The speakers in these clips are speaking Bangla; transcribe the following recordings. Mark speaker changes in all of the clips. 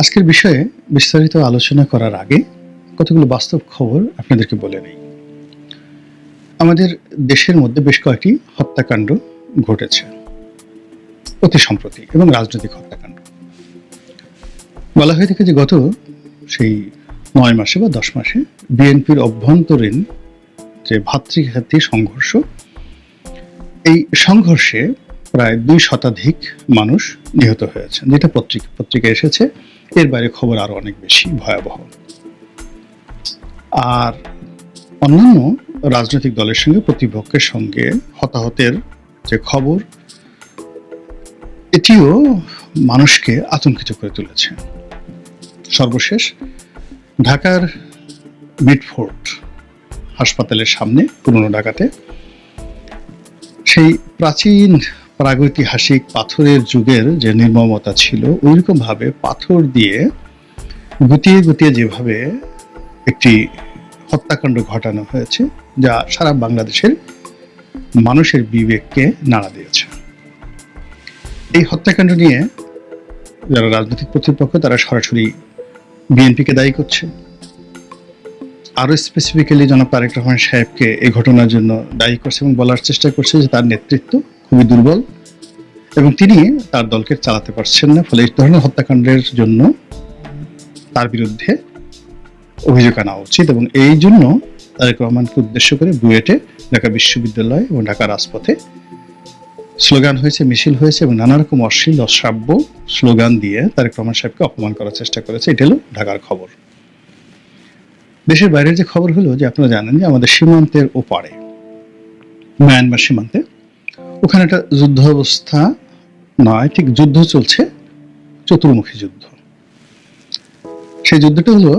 Speaker 1: আজকের বিষয়ে বিস্তারিত আলোচনা করার আগে কতগুলো বাস্তব খবর আপনাদেরকে বলে নেই। আমাদের দেশের মধ্যে বেশ কয়েকটি হত্যাকাণ্ড ঘটেছে, অতি সম্প্রতি এবং রাজনৈতিক হত্যাকাণ্ড। বলা হয়ে থাকে যে গত সেই নয় মাসে বা দশ মাসে বিএনপির অভ্যন্তরীণ যে ভাতৃঘাতী সংঘর্ষ, এই সংঘর্ষে প্রায় দুই শতাধিক মানুষ নিহত হয়েছে যেটা পত্রিকা পত্রিকায় এসেছে এর বাইরে খবর আরও অনেক বেশি ভয়াবহ। আর অন্যান্য রাজনৈতিক দলের সঙ্গে প্রতিপক্ষের সঙ্গে হতাহতের যে খবর, এটিও মানুষকে আতঙ্কিত করে তুলেছে। সর্বশেষ, ঢাকার মিডফোর্ট হাসপাতালের সামনে, পুরনো ঢাকাতে, সেই প্রাচীন প্রাগৈতিহাসিক পাথরের যুগের যে নির্মমতা ছিল ওইরকম ভাবে পাথর দিয়ে গুটিয়ে গুটিয়ে যেভাবে একটি হত্যাকাণ্ড ঘটানো হয়েছে, যা সারা বাংলাদেশের মানুষের বিবেককে নাড়া দিয়েছে। এই হত্যাকাণ্ড নিয়ে যারা রাজনৈতিক কর্তৃপক্ষ, তারা সরাসরি বিএনপিকে দায়ী করছে। আরও স্পেসিফিক্যালি জনাব তারেক রহমান সাহেবকে এই ঘটনার জন্য দায়ী করছে এবং বলার চেষ্টা করছে যে তার নেতৃত্ব খুবই দুর্বল। এবং তিনি তার দলকে চালাতে পারছেন না, ফলে এই ধরনের হত্যাকাণ্ডের জন্য তার বিরুদ্ধে অভিযোগ আনা উচিত এবং এই জন্য তারেক রহমানকে উদ্দেশ্য করে বুয়েটে ঢাকা বিশ্ববিদ্যালয় এবং ঢাকা রাজপথে স্লোগান হয়েছে, মিছিল হয়েছে এবং নানা রকম অশ্লীল অশ্রাব্য স্লোগান দিয়ে তারেক রহমান সাহেবকে অপমান করার চেষ্টা করেছে। এটা হলো ঢাকার খবর। দেশের বাইরের যে খবর হলো যে আপনারা জানেন যে আমাদের সীমান্তের ওপারে, মায়ানমার সীমান্তে ওখানে একটা যুদ্ধ অবস্থা নয়, ঠিক যুদ্ধ চলছে, চতুর্মুখী যুদ্ধ। সেই যুদ্ধটা হলো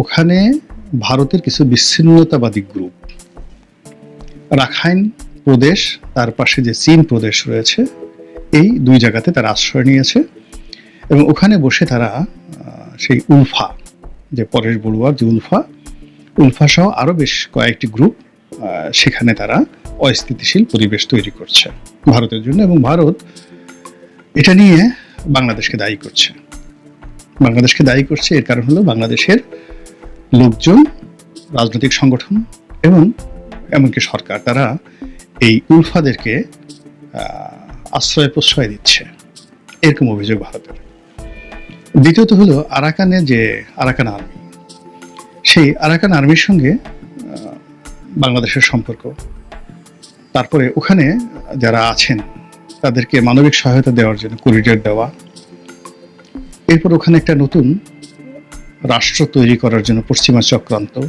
Speaker 1: ওখানে ভারতের কিছু বিচ্ছিন্নতাবাদী গ্রুপ। রাখাইন প্রদেশ, তার পাশে যে চীন প্রদেশ রয়েছে, এই দুই জায়গাতে তারা আশ্রয় নিয়েছে এবং ওখানে বসে তারা সেই উলফা, যে পরেশ বড়ুয়ার যে উলফা উলফা সহ আরও বেশ কয়েকটি গ্রুপ সেখানে তারা অস্থিতিশীল পরিবেশ তৈরি করছে ভারতের জন্য এবং ভারত এটা নিয়ে বাংলাদেশকে দায়ী করছে। বাংলাদেশকে দায়ী করছে এর কারণ হলো বাংলাদেশের লোকজন, রাজনৈতিক সংগঠন এবং এমনকি সরকার, তারা এই উলফাদেরকে আশ্রয় প্রশ্রয় দিচ্ছে। এরকম অভিযোগ ভারতের। দ্বিতীয়ত হলো আরাকানের যে আরাকান আর্মি, সেই আরাকান আর্মির সঙ্গে বাংলাদেশের সম্পর্ক তারপরে ওখানে যারা আছেন, তাদেরকে মানবিক সহায়তা দেওয়ার জন্য করিডোর দেওয়া। এরপর ওখানে একটা নতুন রাষ্ট্র তৈরি করার জন্য পশ্চিমা চক্রান্ত।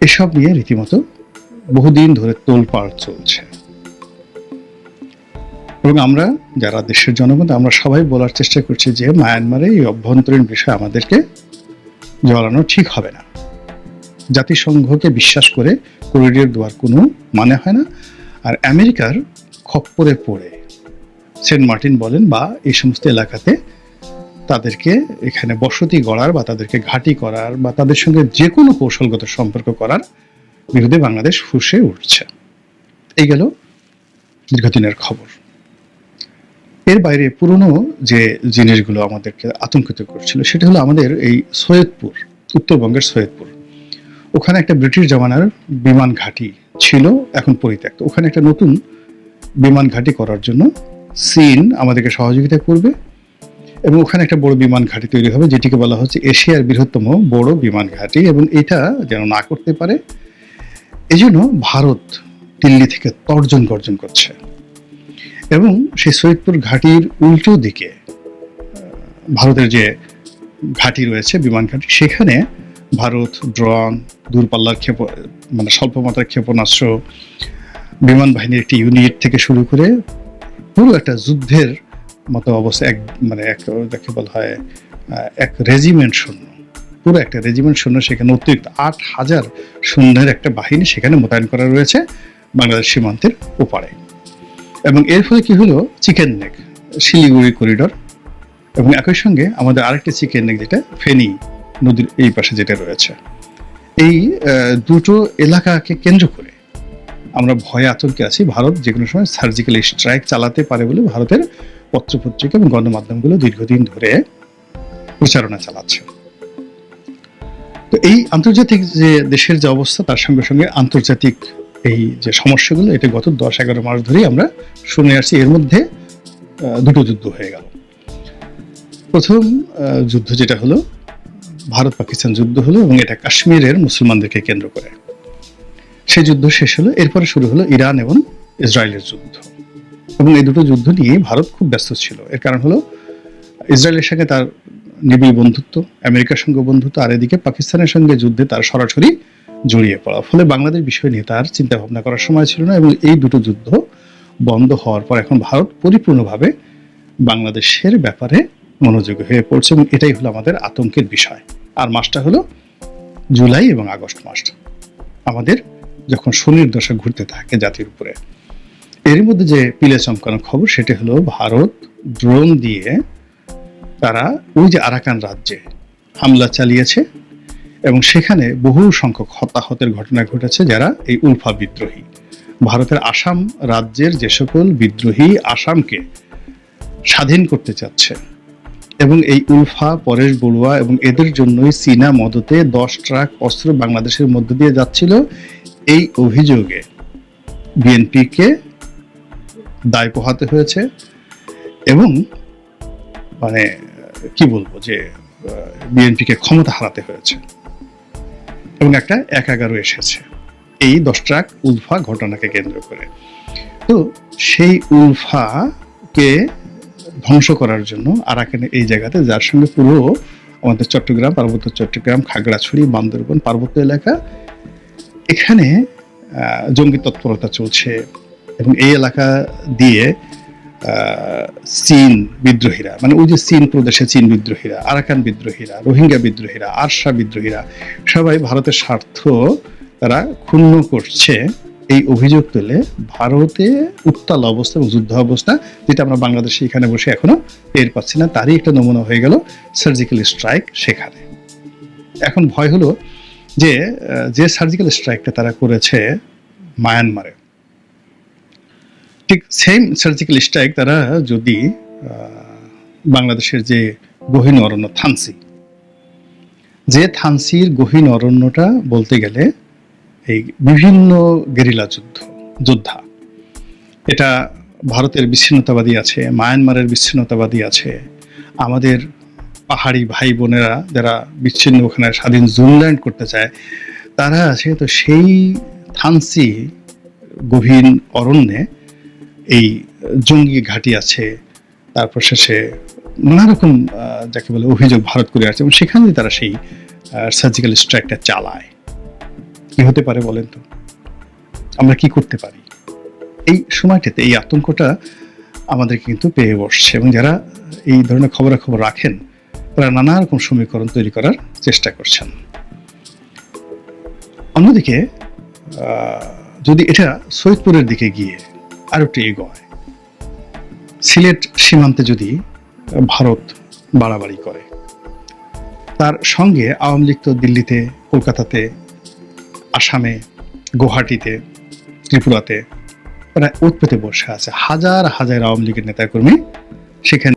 Speaker 1: এসব নিয়ে রীতিমতো বহুদিন ধরে তোলপাড় চলছে। এবং আমরা যারা দেশের জনগণ, আমরা সবাই বলার চেষ্টা করছি যে মায়ানমারে এই অভ্যন্তরীণ বিষয় আমাদেরকে জড়ানো ঠিক হবে না। জাতিসংঘকে বিশ্বাস করে করিডোর দেওয়ার কোনো মানে হয় না। আর আমেরিকার খপ্পরে পড়ে। সেন্ট মার্টিন বলেন বা এই সমস্ত এলাকাতে তাদেরকে এখানে বসতি গড়ার বা তাদেরকে ঘাঁটি করার বা তাদের সঙ্গে যে কোনো কৌশলগত সম্পর্ক করার বিরুদ্ধে বাংলাদেশ ফুসে উঠছে। এই গেল দীর্ঘদিনের খবর। এর বাইরে পুরনো যে জিনিসগুলো আমাদেরকে আতঙ্কিত করছিল, সেটা হলো আমাদের এই সৈয়দপুর, উত্তরবঙ্গের সৈয়দপুর। ওখানে একটা ব্রিটিশ জামানার বিমান ঘাঁটি ছিল, এখন পরিত্যক্ত। ওখানে একটা নতুন বিমান ঘাঁটি করার জন্য চীন আমাদেরকে সহযোগিতা করবে এবং ওখানে একটা বড় বিমান ঘাঁটি তৈরি হবে, যেটিকে বলা হচ্ছে এশিয়ার বৃহত্তম বড় বিমান ঘাঁটি এবং এটা যেন না করতে পারে এই জন্য ভারত দিল্লি থেকে তর্জন গর্জন করছে। এবং সেই সৈয়দপুর ঘাটির উল্টো দিকে ভারতের যে ঘাঁটি রয়েছে, বিমান ঘাঁটি, সেখানে ভারত, ড্রোন, দূরপাল্লার ক্ষেপ মানে স্বল্প মাত্রার ক্ষেপণাস্ত্র, বিমান বাহিনীর একটি ইউনিট থেকে শুরু করে পুরো একটা যুদ্ধের মতো অবস্থা, এক মানে এক যাকে বলা হয় এক রেজিমেন্ট শূন্য পুরো একটা রেজিমেন্ট শূন্য সেখানে অতিরিক্ত আট হাজার সৈন্যের একটা বাহিনী সেখানে মোতায়েন করা রয়েছে বাংলাদেশ সীমান্তের ওপারে। এবং এর ফলে কি হলো? Chicken neck Siliguri corridor. এবং একই সঙ্গে আমাদের আরেকটি চিকেন নেক যেটা, ফেনী। নদীর এই পাশে যেটা রয়েছে। এই দুটো এলাকাকে কেন্দ্র করে আমরা ভয়ে আতঙ্কে আছি। ভারত যে কোনো সময় সার্জিক্যাল স্ট্রাইক চালাতে পারে বলে ভারতের পত্রপত্রিকা এবং গণমাধ্যমগুলো দীর্ঘদিন ধরে প্রচারণা চালাচ্ছে। তো এই আন্তর্জাতিক যে দেশের যে অবস্থা, তার সঙ্গে সঙ্গে আন্তর্জাতিক এই যে সমস্যাগুলো, এটা গত দশ এগারো মাস ধরেই আমরা শুনে আসছি। এর মধ্যে দুটো যুদ্ধ হয়ে গেল। প্রথম যুদ্ধ যেটা হলো ভারত পাকিস্তান যুদ্ধ হলো এবং এটা কাশ্মীরের মুসলমানদেরকে কেন্দ্র করে। সেই যুদ্ধ শেষ হলো, এরপরে শুরু হলো ইরান এবং ইসরায়েলের যুদ্ধ। এবং এই দুটো যুদ্ধ নিয়ে ভারত খুব ব্যস্ত ছিল। এর কারণ হলো, ইসরায়েলের সঙ্গে তার নিবিড় বন্ধুত্ব, আমেরিকার সঙ্গে বন্ধুত্ব, আর এদিকে পাকিস্তানের সঙ্গে যুদ্ধে তার সরাসরি জড়িয়ে পড়া। ফলে বাংলাদেশ বিষয় নিয়ে তার চিন্তা ভাবনা করার সময় ছিল না এবং এই দুটো যুদ্ধ বন্ধ হওয়ার পর এখন ভারত পরিপূর্ণভাবে বাংলাদেশের ব্যাপারে মনোযোগী হয়ে পড়ছে এবং এটাই হলো আমাদের আতঙ্কের বিষয়। আর মাসটা হলো জুলাই এবং আগস্ট মাস। আমাদের যখন শনির দশা ঘুরতে থাকে জাতির উপরে, এর মধ্যে যে পিলে চমকানো খবর সেটা হলো ভারত ড্রোন দিয়ে তারা ওই যে আরাকান রাজ্যে হামলা চালিয়েছে এবং সেখানে বহু সংখ্যক হতাহতের ঘটনা ঘটেছে যারা এই উলফা বিদ্রোহী। ভারতের আসাম রাজ্যের যে সকল বিদ্রোহী আসামকে স্বাধীন করতে চাচ্ছে এবং এই উলফা, পরেশ বড়ুয়া এবং এদের জন্যই চীনা মদতে দশ ট্রাক অস্ত্র বাংলাদেশের মধ্য দিয়ে যাচ্ছিল এই অভিযোগে। বিএনপিকে দায় পোহাতে হয়েছে এবং মানে কি বলব যে, বিএনপিকে ক্ষমতা হারাতে হয়েছে এবং একটা এক এগারো এসেছে। এই দশ ট্রাক উলফা ঘটনাকে কেন্দ্র করে। তো সেই উলফাকে ধ্বংস করার জন্য আরাকানে এই জায়গাতে, যার সঙ্গে পুরো আমাদের চট্টগ্রাম, পার্বত্য চট্টগ্রাম, খাগড়াছড়ি, বান্দরবন, পার্বত্য এলাকা, এখানে জঙ্গি তৎপরতা চলছে এবং এই এলাকা দিয়ে চীন বিদ্রোহীরা মানে ওই যে চীন প্রদেশে চীন বিদ্রোহীরা, আরাকান বিদ্রোহীরা, রোহিঙ্গা বিদ্রোহীরা আরশা বিদ্রোহীরা, সবাই ভারতের স্বার্থ তারা ক্ষুণ্ণ করছে। এই অভিযোগ তুলে ভারতে উত্তাল অবস্থা এবং যুদ্ধ অবস্থা, যেটা আমরা বাংলাদেশে এখানে বসে এখনও টের পাচ্ছি না, তারই একটা নমুনা হয়ে গেল সার্জিক্যাল স্ট্রাইক সেখানে। এখন ভয় হলো যে যে সার্জিক্যাল স্ট্রাইকটা তারা করেছে মায়ানমারে, ঠিক সেম সার্জিক্যাল স্ট্রাইক তারা যদি বাংলাদেশের যে গহীন অরণ্য থানসি, যে থানসির গহীন অরণ্যটা বলতে গেলে এই বিভিন্ন গেরিলা যুদ্ধ, যোদ্ধা। এটা ভারতের বিচ্ছিন্নতাবাদী আছে, মায়ানমারের বিচ্ছিন্নতাবাদী আছে। আমাদের পাহাড়ি ভাই বোনেরা যারা বিচ্ছিন্ন ওখানে স্বাধীন জুনল্যান্ড করতে চায়, তারা আছে তো সেই থানসি গভীর অরণ্যে এই জঙ্গি ঘাঁটি আছে, তারপর শেষে নানা রকম যাকে বলে অভিযোগ ভারত করে আছে এবং সেখানে তারা সেই সার্জিক্যাল স্ট্রাইকটা চালায়। কি হতে পারে বলেন তো? আমরা কি করতে পারি? এই সময়টাতে এই আতঙ্কটা আমাদেরকে কিন্তু পেয়ে বসছে এবং যারা এই ধরনের খবরাখবর রাখেন, তারা নানা রকম সমীকরণ তৈরি করার চেষ্টা করছেন। অন্যদিকে যদি এটা সৈয়দপুরের দিকে গিয়ে আর একটু এগোয়, সিলেট সীমান্তে যদি ভারত বাড়াবাড়ি করে, তার সঙ্গে আওয়ামী লীগ তো দিল্লিতে, কলকাতাতে আসামে গুয়াহাটিতে ত্রিপুরাতে প্রায় উৎপেতে বসে আছে। হাজার হাজার আওয়ামী লীগের নেতাকর্মী সেখানে